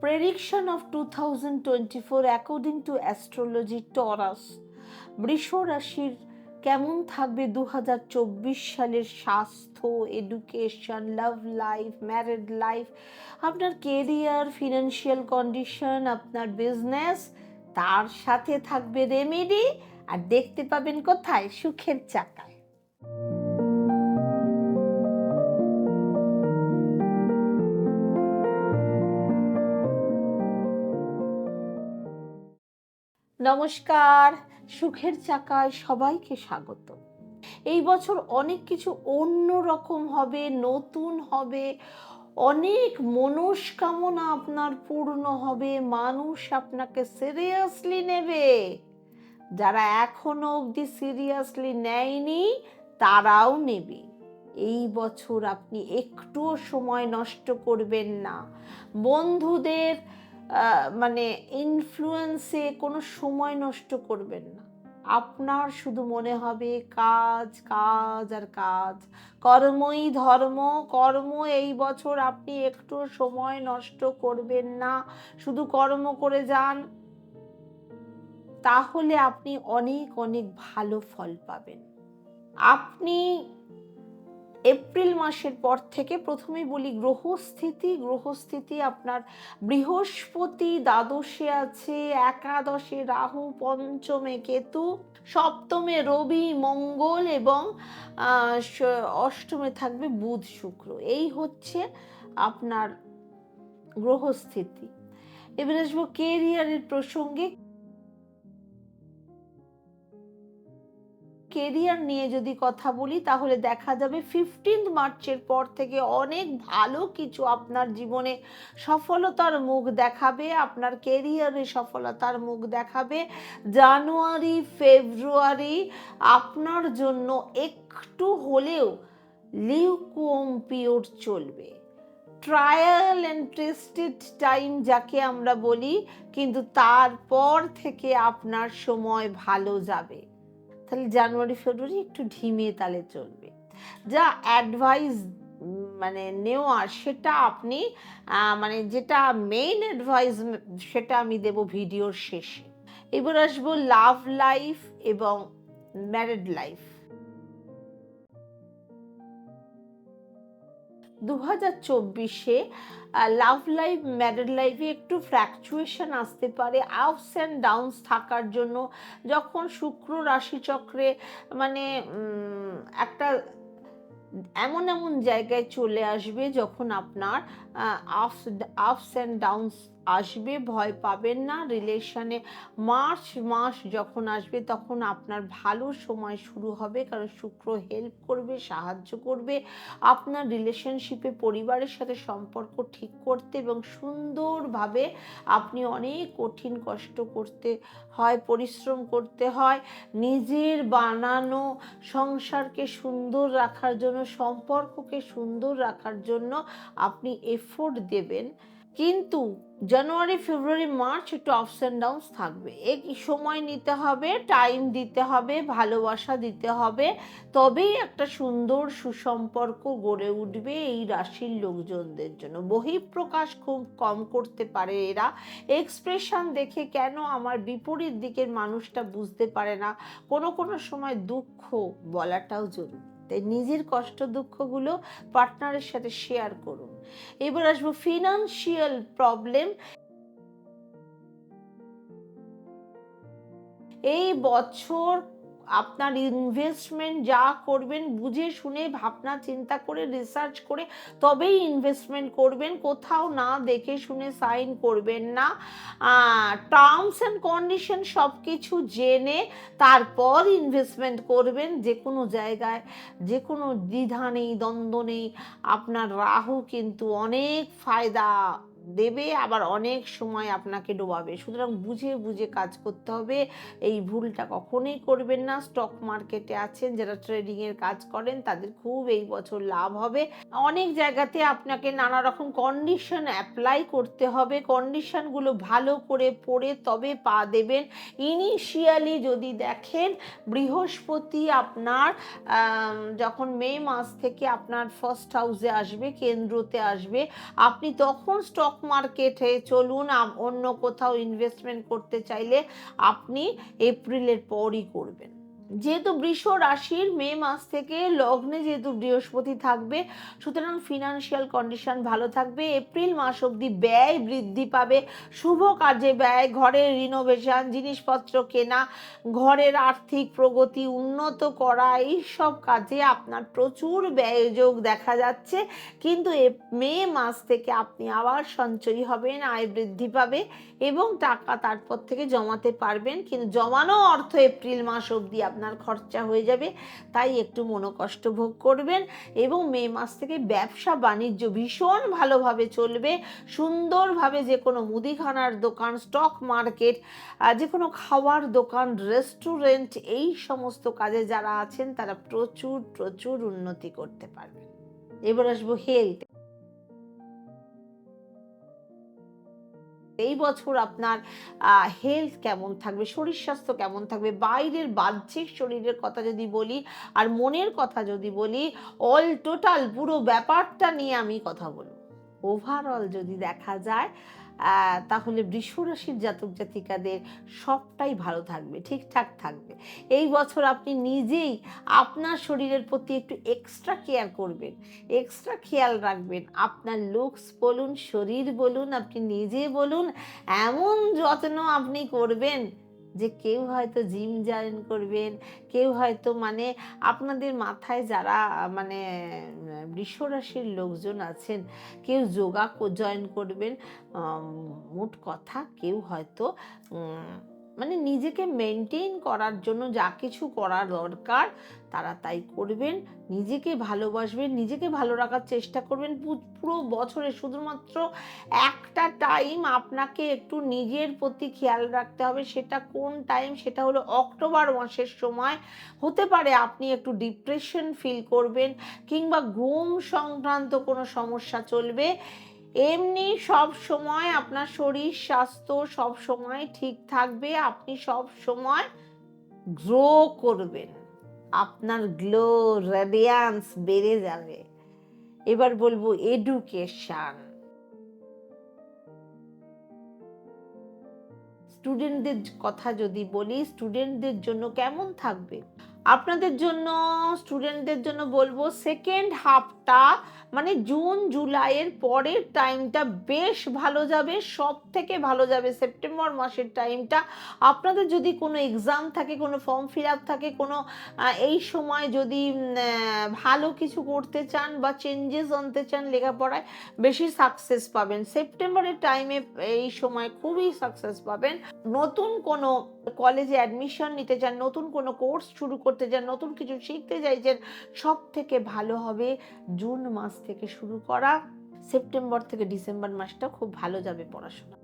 prediction of 2024 according to astrology Taurus বৃষ রাশির কেমন থাকবে দু সালের স্বাস্থ্য education love life married life আপনার কেরিয়ার ফিনান্সিয়াল কন্ডিশন আপনার বিজনেস তার সাথে থাকবে রেমেডি আর দেখতে পাবেন কোথায়? সুখের চাকায় নমস্কার, সুখের চাকায় সবাইকে স্বাগত। এই বছর অনেক কিছু অন্য রকম হবে, নতুন হবে, অনেক মনস্কামনা আপনার পূর্ণ হবে, মানুষ আপনাকে সিরিয়াসলি নেবে। যারা এখনও অবধি সিরিয়াসলি নেয়নি, তারাও নেবে। এই বছর আপনি একটুও সময় নষ্ট করবেন না। বন্ধুদের মানে ইনফ্লুয়েন্সে কোনো সময় নষ্ট করবেন না। আপনার শুধু মনে হবে কাজ কাজ আর কাজ। কর্মই ধর্ম, কর্ম এই বছর আপনি একটু সময় নষ্ট করবেন না। শুধু কর্ম করে যান, তাহলে আপনি অনেক অনেক ভালো ফল পাবেন। আপনি এপ্রিল মাসের পর থেকে প্রথমেই বলি গ্রহস্থিতি গ্রহস্থিতি আপনার বৃহস্পতি দ্বাদশে আছে, একাদশে রাহু, পঞ্চমে কেতু, সপ্তমে রবি, মঙ্গল এবং অষ্টমে থাকবে বুধ শুক্র। এই হচ্ছে আপনার গ্রহস্থিতি। এবার আসব কেরিয়ারের প্রসঙ্গে। কেরিয়ার নিয়ে যদি কথা বলি, তাহলে দেখা যাবে ফিফটিন্থ মার্চের পর থেকে অনেক ভালো কিছু আপনার জীবনে সফলতার মুখ দেখাবে, আপনার কেরিয়ারে সফলতার মুখ দেখাবে। জানুয়ারি, ফেব্রুয়ারি আপনার জন্য একটু হলেও লিউকোম পিওর চলবে। ট্রায়াল অ্যান্ড টেস্টেড টাইম যাকে আমরা বলি, কিন্তু তারপর থেকে আপনার সময় ভালো যাবে। তাহলে জানুয়ারি, ফেব্রুয়ারি একটু ঢিমে তালে চলবে। যা অ্যাডভাইস মানে নেওয়া সেটা আপনি মানে যেটা মেইন অ্যাডভাইস সেটা আমি দেব ভিডিওর শেষে। এবার আসব লাভ লাইফ এবং ম্যারিড লাইফ দু হাজার চব্বিশে লাভ লাইফ ম্যারিড লাইফে একটু ফ্র্যাকচুয়েশন আসতে পারে আপস অ্যান্ড ডাউনস থাকার জন্য। যখন শুক্র রাশিচক্রে মানে একটা এমন এমন জায়গায় চলে আসবে যখন আপনার আপস আপস অ্যান্ড ডাউনস আসবে, ভয় পাবেন না। রিলেশনে মার্চ মাস যখন আসবে তখন আপনার ভালো সময় শুরু হবে। কারণ শুক্র হেল্প করবে, সাহায্য করবে। আপনার রিলেশনশিপে পরিবারের সাথে সম্পর্ক ঠিক করতে এবং সুন্দরভাবে আপনি অনেক কঠিন কষ্ট করতে হয়, পরিশ্রম করতে হয়। নিজের বানানো সংসারকে সুন্দর রাখার জন্য, সম্পর্ককে সুন্দর রাখার জন্য আপনি এফোর্ট দেবেন, কিন্তু জানুয়ারি, ফেব্রুয়ারি, মার্চ একটু আপস অ্যান্ড ডাউনস থাকবে। এক সময় নিতে হবে টাইম দিতে হবে, ভালোবাসা দিতে হবে, তবেই একটা সুন্দর সুসম্পর্ক গড়ে উঠবে এই রাশির লোকজনদের জন্য। বহিঃপ্রকাশ খুব কম করতে পারে এরা। এক্সপ্রেশন দেখে কেন আমার বিপরীত দিকের মানুষটা বুঝতে পারে না। কোনো কোনো সময় দুঃখ বলাটাও জরুরি। তাই নিজের কষ্ট দুঃখগুলো পার্টনারের সাথে শেয়ার করুন। এবার আসব ফিনান্সিয়াল প্রবলেম এই বছর আপনার ইনভেস্টমেন্ট যা করবেন বুঝে শুনে, ভাবনা, চিন্তা করে রিসার্চ করে, তবেই ইনভেস্টমেন্ট করবেন। কোথাও না দেখে শুনে সাইন করবেন না। টার্মস অ্যান্ড কন্ডিশন সব কিছু জেনে তারপর ইনভেস্টমেন্ট করবেন। যে কোনো জায়গায় যে কোনো দ্বিধা নেই, দ্বন্দ্ব নেই। আপনার রাহু কিন্তু অনেক ফায়দা দেবে, আবার অনেক সময় আপনাকে ডোবাবে। সুতরাং বুঝে বুঝে কাজ করতে হবে। এই ভুলটা কখনোই করবেন না। স্টক মার্কেটে আছেন, যারা ট্রেডিংয়ের কাজ করেন, তাদের খুব এই বছর লাভ হবে। অনেক জায়গাতে আপনাকে নানা রকম কন্ডিশন অ্যাপ্লাই করতে হবে। কন্ডিশনগুলো ভালো করে পড়ে তবে পা দেবেন। ইনিশিয়ালি যদি দেখেন, বৃহস্পতি আপনার যখন মে মাস থেকে আপনার ফার্স্ট হাউসে আসবে, কেন্দ্রতে আসবে, আপনি তখন স্টক মার্কেটে চলুন অন্য কোথাও ইনভেস্টমেন্ট করতে চাইলে আপনি এপ্রিলের পরই করবেন। যেহেতু বৃষ রাশির মে মাস থেকে লগ্নে যেহেতু বৃহস্পতি থাকবে, সুতরাং ফিনান্সিয়াল কন্ডিশন ভালো থাকবে, এপ্রিল মাস অবধি ব্যয় বৃদ্ধি পাবে, শুভ কাজে ব্যয়, ঘরের রিনোভেশন জিনিসপত্র কেনা, ঘরের আর্থিক প্রগতি উন্নত করা এই সব কাজে আপনার প্রচুর ব্যয়যোগ দেখা যাচ্ছে। কিন্তু মে মাস থেকে আপনি আবার সঞ্চয়ী হবেন, আয় বৃদ্ধি পাবে এবং টাকা তারপর থেকে জমাতে পারবেন। কিন্তু জমানো অর্থ এপ্রিল মাস অবধি আপনার খরচা হয়ে যাবে, তাই একটু মনোকষ্ট ভোগ করবেন এবং মে মাস থেকে ব্যবসা বাণিজ্য ভীষণ ভালোভাবে চলবে। সুন্দরভাবে যে কোনো মুদিখানার দোকান স্টক মার্কেট যে কোনো খাওয়ার দোকান রেস্টুরেন্ট এই সমস্ত কাজে যারা আছেন, তারা প্রচুর প্রচুর উন্নতি করতে পারবেন। এবার আসব হেলথ এই বছর আপনার হেলথ কেমন থাকবে, শরীর স্বাস্থ্য কেমন থাকবে, বাইরের বাহ্যিক শরীরের কথা যদি বলি আর মনের কথা যদি বলি অল টোটাল পুরো ব্যাপারটা নিয়ে আমি কথা বলব। ওভারঅল যদি দেখা যায় তাহলে বৃষ্ণ রাশির জাতক জাতিকাদের সবটাই ভালো থাকবে, ঠিকঠাক থাকবে। এই বছর আপনি নিজেই আপনার শরীরের প্রতি একটু এক্সট্রা কেয়ার করবেন এক্সট্রা খেয়াল রাখবেন। আপনার লুকস বলুন, শরীর বলুন, আপনি নিজে বলুন, এমন যত্ন আপনি করবেন যে কেউ হয়তো জিম জয়েন করবেন, কেউ হয়তো মানে আপনাদের মাথায় যারা মানে বৃষরাশির লোকজন আছেন, কেউ যোগা জয়েন করবেন মোট কথা কেউ হয়তো মানে নিজেকে মেনটেন করার জন্য যা কিছু করা দরকার, তারা তাই করবেন। নিজেকে ভালোবাসবেন, নিজেকে ভালো রাখার চেষ্টা করবেন। পুরো বছরে শুধুমাত্র একটা টাইম আপনাকে একটু নিজের প্রতি খেয়াল রাখতে হবে। সেটা কোন টাইম সেটা হলো অক্টোবর মাসের সময়। হতে পারে আপনি একটু ডিপ্রেশন ফিল করবেন কিংবা ঘুম সংক্রান্ত কোনো সমস্যা চলবে। এমনি সব সময় আপনার শরীর, স্বাস্থ্য সব সময় ঠিক থাকবে, আপনি সব সময় গ্রো করবেন। আপনার গ্লো রেডিয়ান্স বেড়ে যাবে। এবার বলব এডুকেশন স্টুডেন্টদের কথা যদি বলি স্টুডেন্টদের জন্য কেমন থাকবে? আপনাদের জন্য স্টুডেন্টদের জন্য বলব সেকেন্ড হাফটা মানে জুন জুলাইয়ের পরের টাইমটা বেশ ভালো যাবে সব থেকে ভালো যাবে সেপ্টেম্বর মাসের টাইমটা আপনাদের যদি কোনো এক্সাম থাকে, কোনো ফর্ম ফিল আপ থাকে, কোনো এই সময় যদি ভালো কিছু করতে চান বা চেঞ্জেস আনতে চান লেখাপড়ায়, বেশি সাকসেস পাবেন। সেপ্টেম্বরের টাইমে এই সময় খুবই সাকসেস পাবেন। নতুন কোনো কলেজে অ্যাডমিশন নিতে চান নতুন কোনো কোর্স শুরু করতে চান নতুন কিছু শিখতে চাইছেন, সব থেকে ভালো হবে জুন মাস থেকে শুরু করা। সেপ্টেম্বর থেকে ডিসেম্বর মাসটা খুব ভালো যাবে পড়াশোনা।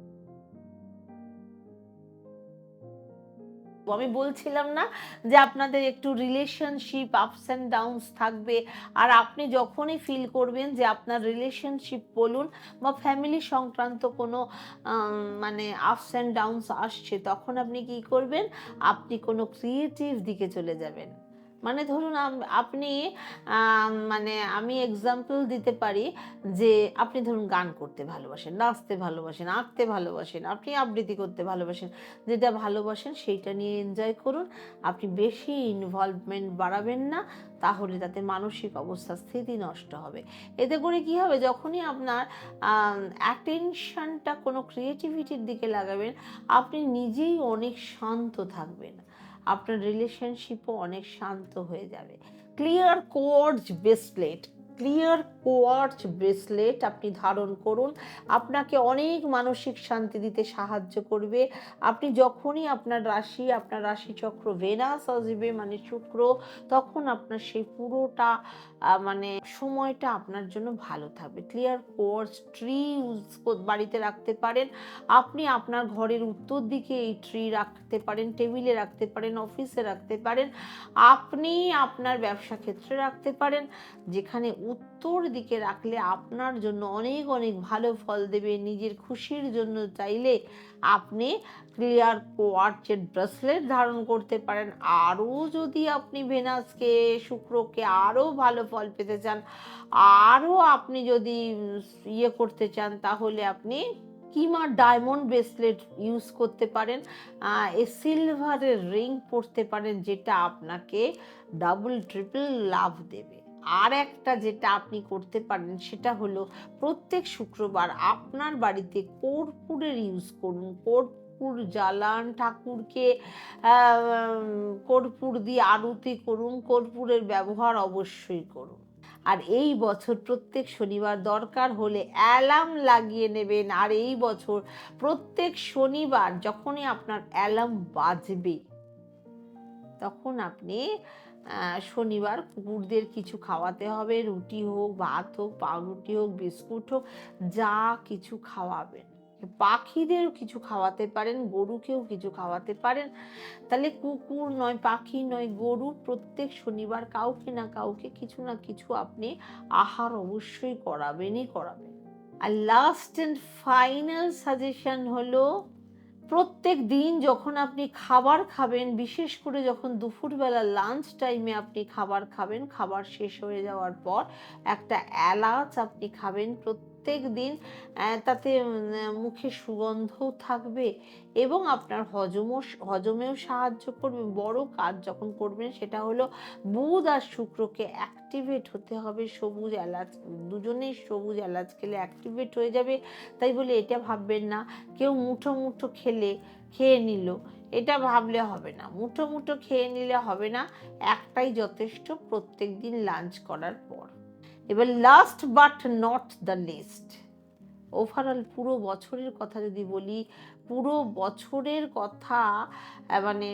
আমি বলছিলাম না যে আপনাদের একটু রিলেশনশিপ আপস অ্যান্ড ডাউনস থাকবে। আর আপনি যখনই ফিল করবেন যে আপনার রিলেশনশিপ বলুন বা ফ্যামিলি সংক্রান্ত কোনো মানে আপস অ্যান্ড ডাউনস আসছে, তখন আপনি কি করবেন? আপনি কোনো ক্রিয়েটিভ দিকে চলে যাবেন। মানে ধরুন আপনি মানে আমি এক্সাম্পল দিতে পারি যে আপনি ধরুন গান করতে ভালোবাসেন, নাচতে ভালোবাসেন, আঁকতে ভালোবাসেন, আপনি আবৃত্তি করতে ভালোবাসেন, যেটা ভালোবাসেন সেইটা নিয়ে এনজয় করুন। আপনি বেশি ইনভলভমেন্ট বাড়াবেন না, তাহলে তাতে মানসিক অবস্থা, স্থিতি নষ্ট হবে। এতে করে কি হবে? যখনই আপনার অ্যাটেনশনটা কোনো ক্রিয়েটিভিটির দিকে লাগাবেন, আপনি নিজেই অনেক শান্ত থাকবেন। আপনার রিলেশনশিপও অনেক শান্ত হয়ে যাবে। Clear quartz bracelet clear quartz bracelet আপনি ধারণ করুন। আপনাকে অনেক মানসিক শান্তি দিতে সাহায্য করবে। আপনি যখনই আপনার রাশি, আপনার রাশিচক্র ভেনাস আসবে মানে শুক্র, তখন আপনার সেই পুরোটা মানে সময়টা আপনার জন্য ভালো থাকবে। ক্লিয়ার কোর্স ট্রি ইউজ বাড়িতে রাখতে পারেন। আপনি আপনার ঘরের উত্তর দিকে এই ট্রি রাখতে পারেন, টেবিলে রাখতে পারেন, অফিসে রাখতে পারেন। আপনি আপনার ব্যবসা ক্ষেত্রে রাখতে পারেন। যেখানে উত্তর দিকে রাখলে আপনার জন্য অনেক অনেক ভালো ফল দেবে। নিজের খুশির জন্য চাইলে আপনি ক্লিয়ার কোয়ার্চের ব্রেসলেট ধারণ করতে পারেন। আরও যদি আপনি ভেনাসকে শুক্রকে আরও ভালো ফল পেতে চান, আরও আপনি যদি ইয়ে করতে চান, তাহলে আপনি কিমা ডায়মন্ড ব্রেসলেট ইউজ করতে পারেন। এ সিলভারের রিং পরতে পারেন, যেটা আপনাকে ডাবল, ট্রিপল লাভ দেবে। আর একটা যেটা আপনি করতে পারেন সেটা হলো প্রত্যেক শুক্রবার আপনার বাড়িতে কর্পূরের ইউজ করুন। কর্পূর জ্বালান ঠাকুরকে কর্পূর দিয়ে আরতি করুন, কর্পূরের ব্যবহার অবশ্যই করুন। আর এই বছর প্রত্যেক শনিবার দরকার হলে অ্যালার্ম লাগিয়ে নেবেন। আর এই বছর প্রত্যেক শনিবার যখনই আপনার অ্যালার্ম বাজবে তখন আপনি শনিবার কুকুরদের কিছু খাওয়াতে হবে। রুটি হোক, ভাত হোক, পাউরুটি হোক, বিস্কুট হোক, যা কিছু খাওয়াবেন। পাখিদেরও কিছু খাওয়াতে পারেন, গরুকেও কিছু খাওয়াতে পারেন। তাহলে কুকুর নয়, পাখি নয়, গরু প্রত্যেক শনিবার কাউকে না কাউকে কিছু না কিছু আপনি আহার অবশ্যই করাবেনই করাবেন। আর লাস্ট অ্যান্ড ফাইনাল সাজেশন হলো প্রত্যেক দিন যখন আপনি খাবার খাবেন, বিশেষ করে যখন দুপুরবেলা লাঞ্চ টাইমে আপনি খাবার খাবেন, খাবার শেষ হয়ে যাওয়ার পর একটা এলাচ আপনি খাবেন প্রত্যেক দিন আহ, তাতে মুখে সুগন্ধও থাকবে এবং আপনার হজমও হজমেও সাহায্য করবে। বড় কাজ যখন করবেন সেটা হলো বুধ আর শুক্রকে অ্যাক্টিভেট হতে হবে সবুজ এলাচ দুজনেই সবুজ এলাচ খেলে অ্যাক্টিভেট হয়ে যাবে। তাই বলে এটা ভাববেন না কেউ মুঠো মুঠো খেলে খেয়ে নিল এটা ভাবলে হবে না। মুঠো মুঠো খেয়ে নিলে হবে না একটাই যথেষ্ট প্রত্যেক দিন লাঞ্চ করার পর। এবার last but not the least overall পুরো বছরের কথা যদি বলি, পুরো বছরের কথা মানে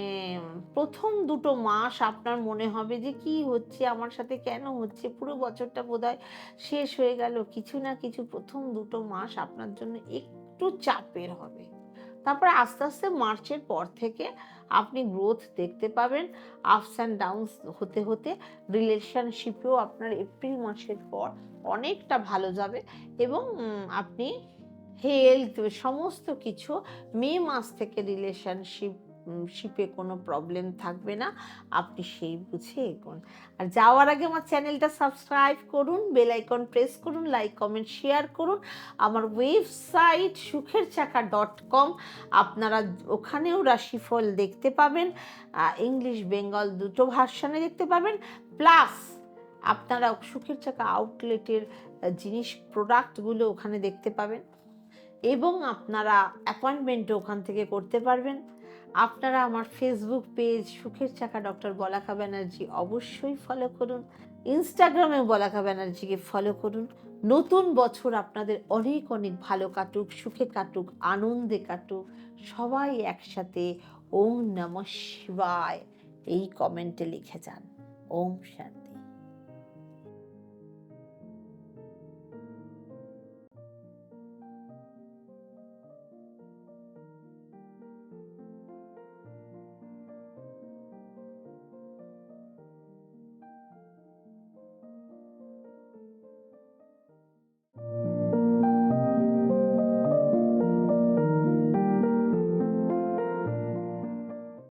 প্রথম দুটো মাস আপনার মনে হবে যে কি হচ্ছে, আমার সাথে কেন হচ্ছে, পুরো বছরটা বোধহয় শেষ হয়ে গেল, কিছু না কিছু প্রথম দুটো মাস আপনার জন্য একটু চাপের হবে। তারপরে আস্তে আস্তে মার্চের পর থেকে আপনি গ্রোথ দেখতে পাবেন আপস অ্যান্ড ডাউনস হতে হতে রিলেশনশিপেও আপনার এপ্রিল মাসের পর অনেকটা ভালো যাবে এবং আপনি হেলথ সমস্ত কিছু মে মাস থেকে রিলেশনশিপ শিপে কোনো প্রবলেম থাকবে না। আপনি সেই বুঝে এগোন। আর যাওয়ার আগে আমার চ্যানেলটা সাবস্ক্রাইব করুন বেল আইকন প্রেস করুন লাইক কমেন্ট শেয়ার করুন। আমার ওয়েবসাইট সুখের চাকা ডট কম আপনারা ওখানেও রাশিফল দেখতে পাবেন। ইংলিশ বেঙ্গল দুটো ভার্সানে দেখতে পাবেন। প্লাস আপনারা সুখের চাকা আউটলেটের জিনিস প্রোডাক্টগুলো ওখানে দেখতে পাবেন। এবং আপনারা অ্যাপয়েন্টমেন্টও ওখান থেকে করতে পারবেন। আপনারা আমার ফেসবুক পেজ সুখের চাকা ডক্টর বলাকা ব্যানার্জি অবশ্যই ফলো করুন। ইনস্টাগ্রামে বলাকা ব্যানার্জিকে ফলো করুন। নতুন বছর আপনাদের অনেক অনেক ভালো কাটুক, সুখে কাটুক, আনন্দে কাটুক। সবাই একসাথে ওম নম শিবায়। এই কমেন্টে লিখে যান। ওম শান্তি।